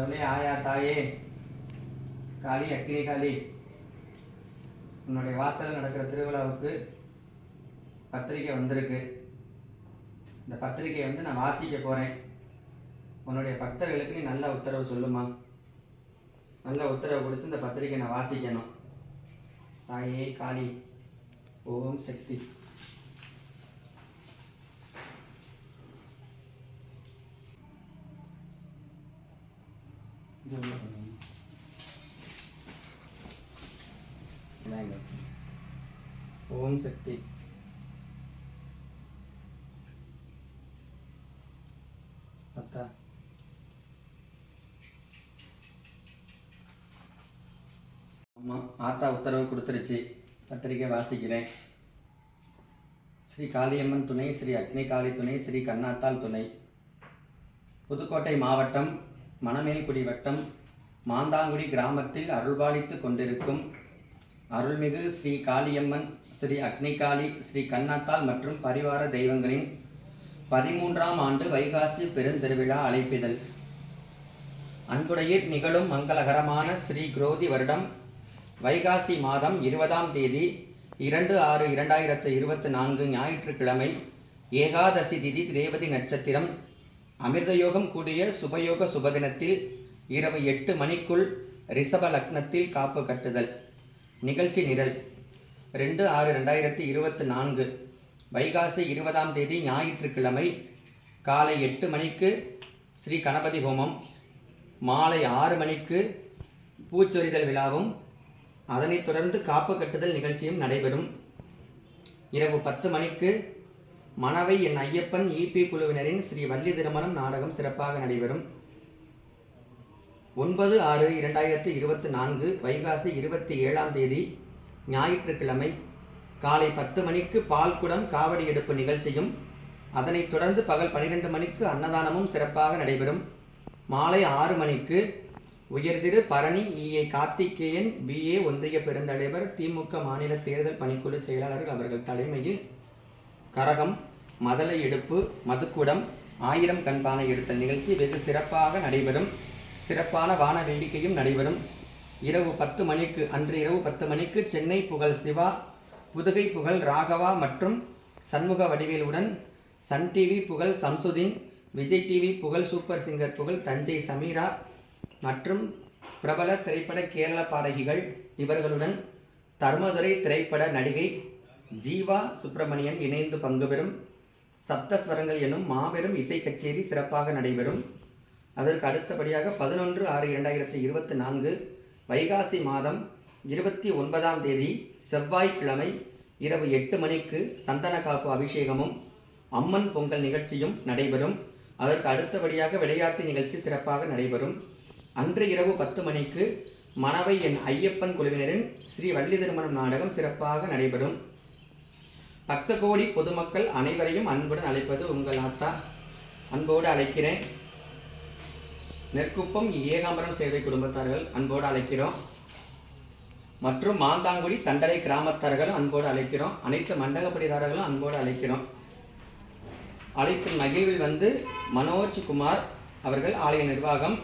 கடவுளே ஆயா தாயே. காளி அக்கினி காளி. உன்னுடைய வாசலில் நடக்கிற திருவிழாவுக்கு பத்திரிக்கை வந்திருக்கு. இந்த பத்திரிக்கையை வந்து நான் வாசிக்க போகிறேன் உன்னுடைய பக்தர்களுக்கு நீ நல்ல உத்தரவு சொல்லுமா? நல்ல உத்தரவு கொடுத்து இந்த பத்திரிக்கை நான் வாசிக்கணும். தாயே காளி. ஓம் சக்தி. ஓம் சக்தி. அத்தா. ஆமாம் ஆத்தா உத்தரவு கொடுத்துருச்சு. பத்திரிக்கை வாசிக்கிறேன். ஸ்ரீ காளியம்மன் துணை ஸ்ரீ அக்னி காளி துணை ஸ்ரீ கண்ணாத்தாள் துணை. புதுக்கோட்டை மாவட்டம் மணமேல்குடி வட்டம் மாந்தாங்குடி கிராமத்தில் அருள்பாலித்து கொண்டிருக்கும் அருள்மிகு ஸ்ரீ காளியம்மன் ஸ்ரீ அக்னிகாளி ஸ்ரீ கண்ணாத்தாள் மற்றும் பரிவார தெய்வங்களின் பதிமூன்றாம் ஆண்டு வைகாசி பெருந்திருவிழா அழைப்பிதழ். அன்புடையீர் நிகழும் மங்களகரமான ஸ்ரீ குரோதி வருடம் வைகாசி மாதம் இருபதாம் தேதி இரண்டு ஆறு இரண்டாயிரத்து இருபத்தி நான்கு ஞாயிற்றுக்கிழமை ஏகாதசி திதி தேவதி நட்சத்திரம் அமிர்தயோகம் கூடிய சுபயோக சுபதினத்தில் இரவு எட்டு மணிக்குள் ரிஷப லக்னத்தில் காப்பு கட்டுதல். நிகழ்ச்சி நிரல். ரெண்டு ஆறு ரெண்டாயிரத்தி இருபத்தி நான்கு. வைகாசி இருபதாம் தேதி ஞாயிற்றுக்கிழமை காலை எட்டு மணிக்கு ஸ்ரீ கணபதி ஹோமம். மாலை ஆறு மணிக்கு பூச்சொரிதல் விழாவும். அதனைத் தொடர்ந்து காப்பு கட்டுதல் நிகழ்ச்சியும் நடைபெறும். இரவு பத்து மணிக்கு மணவை என் ஐயப்பன் இபி குழுவினரின் ஸ்ரீ வள்ளி திருமணம் நாடகம் சிறப்பாக நடைபெறும். ஒன்பது ஆறு இரண்டாயிரத்தி இருபத்தி நான்கு வைகாசி இருபத்தி ஏழாம் தேதி ஞாயிற்றுக்கிழமை காலை பத்து மணிக்கு பால்குடம் காவடி எடுப்பு நிகழ்ச்சியும் அதனைத் தொடர்ந்து பகல் பன்னிரெண்டு மணிக்கு அன்னதானமும் சிறப்பாக நடைபெறும். மாலை ஆறு மணிக்கு உயர்திரு பரணி இஏ கார்த்திகேயன் பிஏ ஒன்றிய பெருந்தலைவர் திமுக மாநில தேர்தல் பணிக்குழு செயலாளர்கள் அவர்கள் தலைமையில் கரகம் மதலை எடுப்பு மதுக்குடம் ஆயிரம் கண்பானை எடுத்த நிகழ்ச்சி வெகு சிறப்பாக நடைபெறும். சிறப்பான வான வேடிக்கையும் நடைபெறும். இரவு பத்து மணிக்கு அன்று இரவு பத்து மணிக்கு சென்னை புகழ் சிவா புதுகை புகழ் ராகவா மற்றும் சண்முக வடிவேலுடன் சன் டிவி புகழ் சம்சுதீன் விஜய் டிவி புகழ் சூப்பர் சிங்கர் புகழ் தஞ்சை சமீரா மற்றும் பிரபல திரைப்பட கேரள பாடகிகள் இவர்களுடன் தர்மதுரை திரைப்பட நடிகை ஜீவா சுப்பிரமணியன் இணைந்து பங்கு பெறும். சப்தஸ்வரங்கள் எனும் மாபெரும் இசை கச்சேரி சிறப்பாக நடைபெறும். அதற்கு அடுத்தபடியாக பதினொன்று ஆறு இரண்டாயிரத்தி இருபத்தி நான்கு வைகாசி மாதம் இருபத்தி ஒன்பதாம் தேதி செவ்வாய்க்கிழமை இரவு எட்டு மணிக்கு சந்தன காப்பு அபிஷேகமும் அம்மன் பொங்கல் நிகழ்ச்சியும் நடைபெறும். அதற்கு அடுத்தபடியாக விளையாட்டு நிகழ்ச்சி சிறப்பாக நடைபெறும். அன்று இரவு பத்து மணிக்கு மணவை என் ஐயப்பன் குழுவினரின் ஸ்ரீ வள்ளி திருமணம் நாடகம் சிறப்பாக நடைபெறும். பக்த கோடி பொதுமக்கள் அனைவரையும் அன்புடன் அழைப்பது உங்கள் ஆத்தா. அன்போடு அழைக்கிறேன். நெற்குப்பம் ஏகாம்பரம் சேவை குடும்பத்தார்கள் அன்போடு அழைக்கிறோம். மற்றும் மாந்தாங்குடி தண்டலை கிராமத்தார்களும் அன்போடு அழைக்கிறோம். அனைத்து மண்டகப்படிதாரர்களும் அன்போடு அழைக்கிறோம். அழைப்பின் மகிழ்வில் வந்து மனோஜ் குமார் அவர்கள் ஆலய நிர்வாகம்.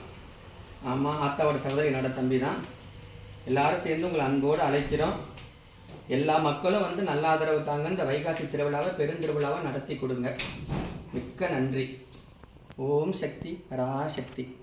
ஆமாம் ஆத்தாவோட சகோதரி என்னோட தம்பி தான் எல்லாரும் சேர்ந்து உங்களை அன்போடு அழைக்கிறோம். எல்லா மக்களும் வந்து நல்ல ஆதரவு தாங்க. இந்த வைகாசி திருவிழாவை பெருந்திருவிழாவை நடத்தி கொடுங்க. மிக்க நன்றி. ஓம் சக்தி பராசக்தி